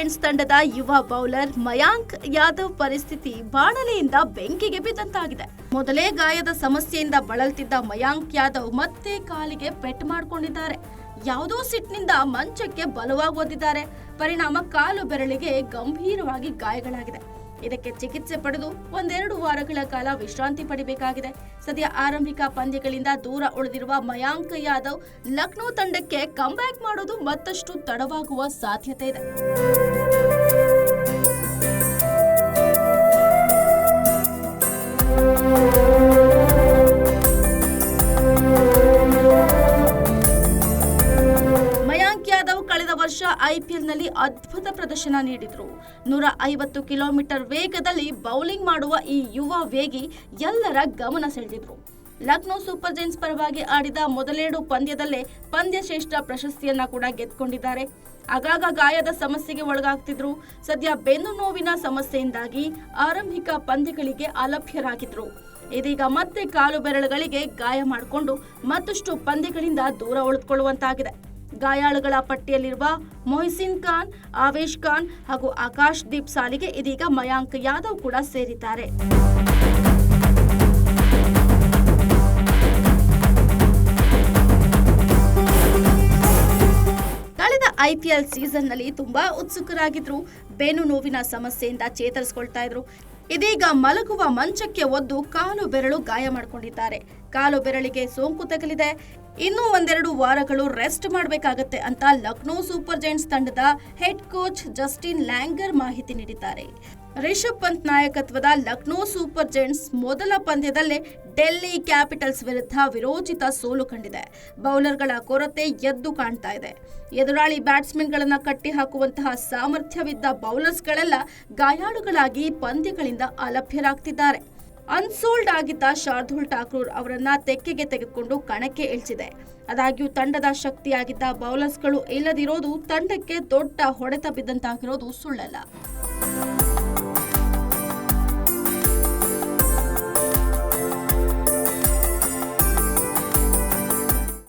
ತಂಡದ ಯುವ ಬೌಲರ್ ಮಯಾಂಕ್ ಯಾದವ್ ಪರಿಸ್ಥಿತಿ ಬಾಣಲೆಯಿಂದ ಬೆಂಕಿಗೆ ಬಿದ್ದಂತಾಗಿದೆ. ಮೊದಲೇ ಗಾಯದ ಸಮಸ್ಯೆಯಿಂದ ಬಳಲ್ತಿದ್ದ ಮಯಾಂಕ್ ಯಾದವ್ ಮತ್ತೆ ಕಾಲಿಗೆ ಪೆಟ್ಟು ಮಾಡಿಕೊಂಡಿದ್ದಾರೆ. ಯಾವುದೋ ಸಿಟ್ನಿಂದ ಮಂಚಕ್ಕೆ ಬಲವಾಗಿ ಒದ್ದಿದ್ದಾರೆ ಪರಿಣಾಮ ಕಾಲು ಬೆರಳಿಗೆ ಗಂಭೀರವಾಗಿ ಗಾಯಗಳಾಗಿದೆ. ಇದಕ್ಕೆ ಚಿಕಿತ್ಸೆ ಪಡೆದು ಒಂದೆರಡು ವಾರಗಳ ಕಾಲ ವಿಶ್ರಾಂತಿ ಪಡಿಬೇಕಾಗಿದೆ. ಸದ್ಯ ಆರಂಭಿಕ ಪಂದ್ಯಗಳಿಂದ ದೂರ ಉಳಿದಿರುವ ಮಯಾಂಕ್ ಯಾದವ್ ಲಕ್ನೋ ತಂಡಕ್ಕೆ ಕಂಬ್ಯಾಕ್ ಮಾಡೋದು ಮತ್ತಷ್ಟು ತಡವಾಗುವ ಸಾಧ್ಯತೆ ಇದೆ. ಐಪಿಎಲ್ನಲ್ಲಿ ಅದ್ಭುತ ಪ್ರದರ್ಶನ ನೀಡಿದ್ರು. ನೂರ ಐವತ್ತು ಕಿಲೋಮೀಟರ್ ವೇಗದಲ್ಲಿ ಬೌಲಿಂಗ್ ಮಾಡುವ ಈ ಯುವ ವೇಗಿ ಎಲ್ಲರ ಗಮನ ಸೆಳೆದಿದ್ರು. ಲಕ್ನೋ ಸೂಪರ್ ಜೈನ್ಸ್ ಪರವಾಗಿ ಆಡಿದ ಮೊದಲೆರಡು ಪಂದ್ಯದಲ್ಲೇ ಪಂದ್ಯ ಶ್ರೇಷ್ಠ ಪ್ರಶಸ್ತಿಯನ್ನ ಕೂಡ ಗೆದ್ದುಕೊಂಡಿದ್ದಾರೆ. ಆಗಾಗ ಗಾಯದ ಸಮಸ್ಯೆಗೆ ಒಳಗಾಗ್ತಿದ್ರು. ಸದ್ಯ ಬೆನ್ನು ನೋವಿನ ಸಮಸ್ಯೆಯಿಂದಾಗಿ ಆರಂಭಿಕ ಪಂದ್ಯಗಳಿಗೆ ಅಲಭ್ಯರಾಗಿದ್ರು. ಇದೀಗ ಮತ್ತೆ ಕಾಲು ಬೆರಳುಗಳಿಗೆ ಗಾಯ ಮಾಡಿಕೊಂಡು ಮತ್ತಷ್ಟು ಪಂದ್ಯಗಳಿಂದ ದೂರ ಉಳಿದುಕೊಳ್ಳುವಂತಾಗಿದೆ. ಗಾಯಾಳುಗಳ ಪಟ್ಟಿಯಲ್ಲಿರುವ ಮೊಹಸಿನ್ ಖಾನ್, ಆವೇಶ್ ಖಾನ್ ಹಾಗೂ ಆಕಾಶ್ ದೀಪ್ ಸಾಲಿಗೆ ಇದೀಗ ಮಯಾಂಕ್ ಯಾದವ್ ಕೂಡ ಸೇರಿದ್ದಾರೆ. ಕಳೆದ ಐಪಿಎಲ್ ಸೀಸನ್ನಲ್ಲಿ ತುಂಬಾ ಉತ್ಸುಕರಾಗಿದ್ರು. ಬೇನು ನೋವಿನ ಸಮಸ್ಯೆಯಿಂದ ಚೇತರಿಸಿಕೊಳ್ತಾ ಇದ್ರು. ಇದೀಗ ಮಲಗುವ ಮಂಚಕ್ಕೆ ಒದ್ದು ಕಾಲು ಬೆರಳು ಗಾಯ ಮಾಡಿಕೊಂಡಿದ್ದಾರೆ. ಕಾಲು ಬೆರಳಿಗೆ ಸೋಂಕು ತಗಲಿದೆ. ಇನ್ನೂ ಒಂದೆರಡು ವಾರಗಳು ರೆಸ್ಟ್ ಮಾಡಬೇಕಾಗತ್ತೆ ಅಂತ ಲಕ್ನೋ ಸೂಪರ್ ಜೈಂಟ್ಸ್ ತಂಡದ ಹೆಡ್ ಕೋಚ್ ಜಸ್ಟಿನ್ ಲ್ಯಾಂಗರ್ ಮಾಹಿತಿ ನೀಡಿದ್ದಾರೆ. ರಿಷಬ್ ಪಂತ್ ನಾಯಕತ್ವದ ಲಕ್ನೋ ಸೂಪರ್ ಜೈಂಟ್ಸ್ ಮೊದಲ ಪಂದ್ಯದಲ್ಲೇ ಡೆಲ್ಲಿ ಕ್ಯಾಪಿಟಲ್ಸ್ ವಿರುದ್ಧ ವಿರೋಚಿತ ಸೋಲು ಕಂಡಿದೆ. ಬೌಲರ್ಗಳ ಕೊರತೆ ಎದ್ದು ಕಾಣ್ತಾ ಇದೆ. ಎದುರಾಳಿ ಬ್ಯಾಟ್ಸ್ಮನ್ಗಳನ್ನು ಕಟ್ಟಿ ಹಾಕುವಂತಹ ಸಾಮರ್ಥ್ಯವಿದ್ದ ಬೌಲರ್ಸ್ಗಳೆಲ್ಲ ಗಾಯಾಳುಗಳಾಗಿ ಪಂದ್ಯಗಳಿಂದ ಅಲಭ್ಯರಾಗ್ತಿದ್ದಾರೆ. ಅನ್ಸೋಲ್ಡ್ ಆಗಿದ್ದ ಶಾರ್ದೂಲ್ ಠಾಕೂರ್ ಅವರನ್ನ ತೆಕ್ಕೆಗೆ ತೆಗೆದುಕೊಂಡು ಕಣಕ್ಕೆ ಇಳಿಸಿದೆ. ಆದಾಗ್ಯೂ ತಂಡದ ಶಕ್ತಿಯಾಗಿದ್ದ ಬೌಲರ್ಸ್ಗಳು ಇಲ್ಲದಿರೋದು ತಂಡಕ್ಕೆ ದೊಡ್ಡ ಹೊಡೆತ ಬಿದ್ದಂತಾಗಿರೋದು ಸುಳ್ಳಲ್ಲ.